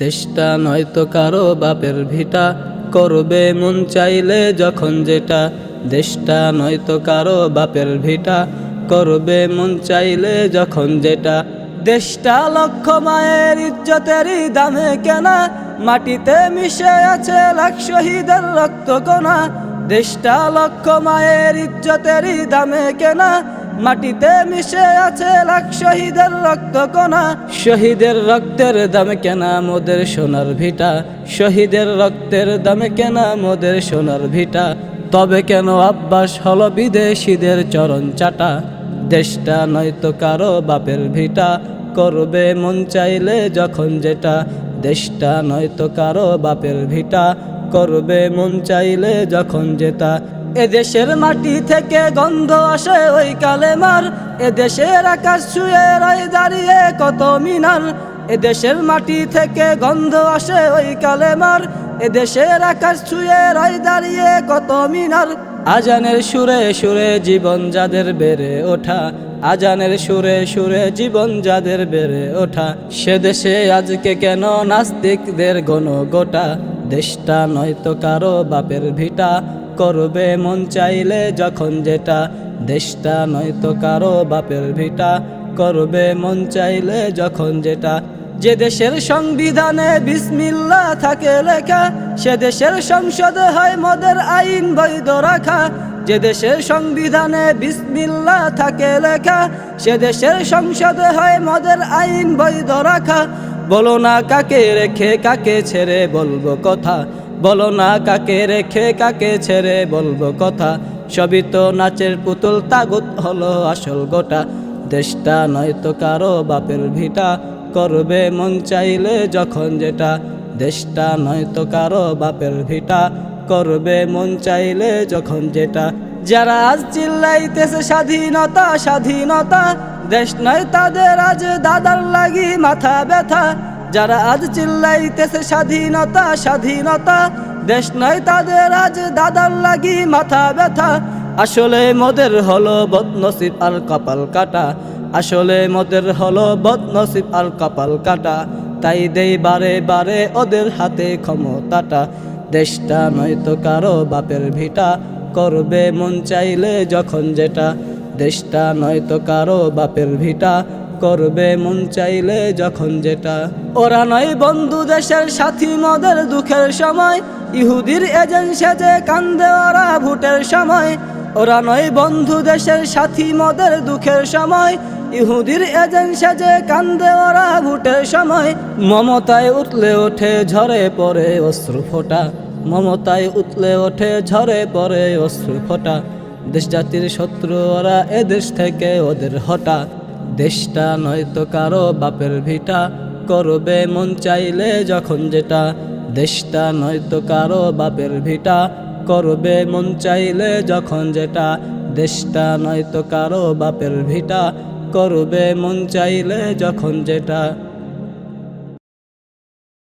দেশটা নয়তো কারও বাপের ভিটা। করবে মন চাইলে যখন যেটা। দেশটা, নয়তো কারও বাপের ভিটা। করবে মন চাইলে যখন যেটা। দেশটা লক্ষ মায়ের ইজ্জতেরই দামে কেনা। মাটিতে মিশে আছে লাখ শহীদের রক্ত কোনা দেশটা লক্ষ মায়ের ইজ্জতেরই দামে কেনা। মাটিতে মিশে আছে লাখ শহীদের রক্ত কোনা শহীদের রক্তের দামে কেনা মোদের সোনার ভিটা। শহীদের রক্তের দামে কেনা মোদের সোনার ভিটা। তবে কেন আব্বাস হলো বিদেশিদের চরণ চাটা? দেশটা নয়তো কারও বাপের ভিটা। করবে মন চাইলে যখন যেটা। দেশটা নয়তো কারও বাপের ভিটা। করবে মন চাইলে যখন যেটা। এদেশের মাটি থেকে গন্ধ আসে ওই কালেমার। এদেশের আকাশ ছুঁয়ে রয় দাঁড়িয়ে কত মিনার। এদেশের মাটি থেকে গন্ধ আসে ওই কালেমার। এদেশের আকাশ ছুঁয়ে রয় দাঁড়িয়ে কত মিনার। আজানের সুরে সুরে জীবন যাদের বেড়ে ওঠা। আজানের সুরে সুরে জীবন যাদের বেড়ে ওঠা। সে দেশে আজকে কেন নাস্তিকদের গণ গোটা? দেশটা নয়তো কারও বাপের ভিটা। করবে মন চাইলে, যখন যেটা দেশটা নয়তো কারও বাপের ভিটা। করবে মন চাইলে, যখন যেটা যে দেশের সংবিধানে বিসমিল্লা থাকে লেখা, সে দেশের সংসদে হয় মদের আইন বৈধ রাখা। যে দেশের সংবিধানে বিসমিল্লা থাকে লেখা, সে দেশের সংসদে হয় মদের আইন বৈধ রাখা। বলো না কাকে রেখে কাকে ছেড়ে বলব কথা বলো না কাকে রেখে কাকে ছেড়ে বলব কথা। সবই তো নাচের পুতুল, তাগুত হলো আসল গোটা। দেশটা নয় তো কারও বাপের ভিটা, করবে মন চাইলে যখন যেটা। দেশটা নয় তো কারও বাপের ভিটা, করবে মন চাইলে যখন যেটা। যারা আজ চিল্লাইতেছে স্বাধীনতা স্বাধীনতা, দেশ নয় তাদের আজ দাদার লাগি মাথা ব্যথা। যারা আজ চিল্লাইতেছে স্বাধীনতা স্বাধীনতা, দেশ নয় তাদের আজ দাদার লাগি মাথা ব্যথা। আসলে মোদের হলো বদনসিব আর কপাল কাটা। আসলে মোদের হলো বদনসিব আর কপাল কাটা। তাই দেই বারে বারে ওদের হাতে ক্ষমতাটা। দেশটা নয় তো কারও বাপের ভিটা। করবে মন চাইলে যখন যেটা। দেশটা নয় তো কারও বাপের ভিটা। করবে মন চাইলে যখন যেটা। ওরা নয় বন্ধু দেশের সাথী, মদের দুঃখের সময়। ইহুদির এজেন্ট সেজে কান্দে ওরা ভোটের সময়। ওরা নয় বন্ধু দেশের সাথী, মদের দুঃখের সময়। ইহুদির এজেন্ট সেজে কান্দে ওরা ভোটের সময়। মমতায় উঠলে ওঠে ঝরে পড়ে অশ্রু ফোটা। মমতায় উতলে ওঠে ঝরে পড়ে অশ্রু ফোটা। দেশ জাতির শত্রু ওরা এদেশ থেকে ওদের হটা। দেশটা নয়তো কারও বাপের ভিটা। করবে মন চাইলে যখন যেটা। দেশটা নয়তো কারও বাপের ভিটা। করবে মন চাইলে যখন যেটা। দেশটা নয়তো কারও বাপের ভিটা। করবে মন চাইলে যখন যেটা।